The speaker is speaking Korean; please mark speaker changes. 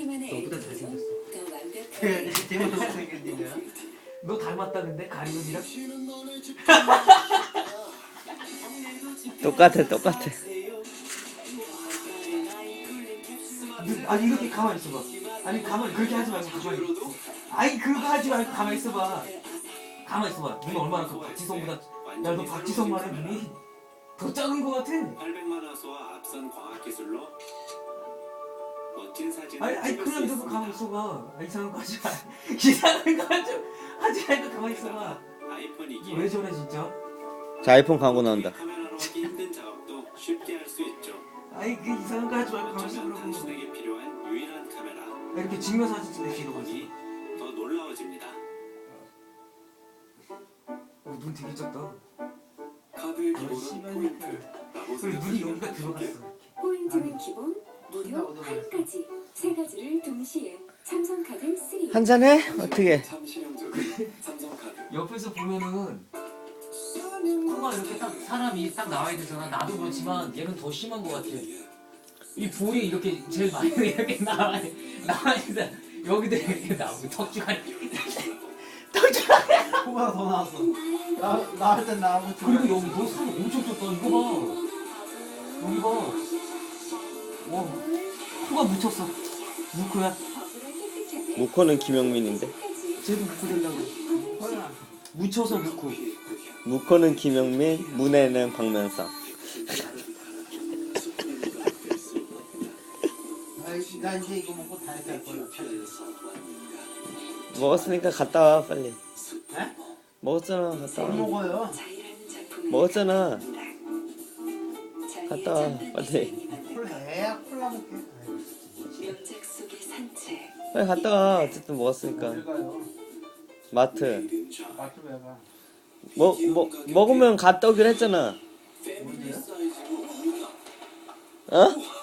Speaker 1: 자신만의
Speaker 2: 너보다 잘생겼어.
Speaker 1: 더 완벽하게
Speaker 3: 제모도 못생겼는데요?
Speaker 2: 너 닮았다는데 가리눈이랑?
Speaker 4: 똑같아 똑같아
Speaker 2: 아니 이렇게 가만히 있어봐. 아니 가만히 그렇게 하지 말고 가만히. 아니 그거 하지 말고 가만히 있어봐. 가만히 있어봐. 눈이 얼마나 커? 박지성보다. 야 너 박지성만 해 눈이 더 작은 거 같아.
Speaker 5: 800만 화소와 앞선 과학 기술로 멋진 사진을
Speaker 2: 아니 아니
Speaker 5: 찍을
Speaker 2: 너
Speaker 5: 있습니다.
Speaker 2: 가만히 있어봐. 아, 이상한 거 하지 마. 이상한 거 하지 하지 말고 가만히 있어봐.
Speaker 5: 아이폰 이기에
Speaker 2: 왜 저래 진짜?
Speaker 4: 자 아이폰 광고 나온다
Speaker 5: 카메라로 하기 힘든 작업도 쉽게 할 수 있죠.
Speaker 2: 아니 그 이상한 거 하지 말고
Speaker 5: 어쩌면
Speaker 2: 있어보라고.
Speaker 5: 당신에게 필요한 유일한 카메라.
Speaker 2: 아, 이렇게 증명 사진 찍는.
Speaker 5: 아이폰이 더 놀라워집니다.
Speaker 2: 어, 눈 되게 작다.
Speaker 5: 카드의
Speaker 3: 아,
Speaker 5: 기본은 포인트.
Speaker 2: 그리고 눈이 여기가 들어갔어.
Speaker 1: 포인트는 기본, 무료, 할인까지 세 가지를 동시에 삼성카드 3
Speaker 4: 한 잔 해? 어떻게
Speaker 5: 참 실용적인 삼성카드.
Speaker 2: 옆에서 보면은 코가 이렇게 딱 사람이 딱 나와야 되잖아. 나도 그렇지만 얘는 더 심한 것 같아. 이 볼이 이렇게 제일 많이 이렇게 나와 나와 있어. 여기도 이렇게 나오고 턱주가리. 턱주가리.
Speaker 3: 코가 더 나왔어. 나, 나할 땐 나하고
Speaker 2: 그리고 여기 너살 엄청 쪘다. 이거 봐. 여기 봐. 와, 코가 묻혔어. 무코야.
Speaker 4: 무코는 김영민인데
Speaker 2: 쟤도 무코 되려고. 묻혀서 무코.
Speaker 4: 무코는 김영민 문에는
Speaker 3: 아이씨, 나 이제 이거 먹고 다이어트 할 거야.
Speaker 4: 먹었으니까 갔다 와 빨리
Speaker 3: 에?
Speaker 4: 먹었잖아 갔다 뭘와
Speaker 3: 먹어요?
Speaker 4: 먹었잖아 갔다 와 빨리
Speaker 3: 콜라, 콜라 먹게.
Speaker 1: 명작 속의 산책
Speaker 4: 빨리 갔다 와 어쨌든 먹었으니까
Speaker 3: 어딜 가요?
Speaker 4: 마트
Speaker 3: 마트 왜 가?
Speaker 4: 먹, 먹, 먹으면 갔다 오기로 했잖아? 어?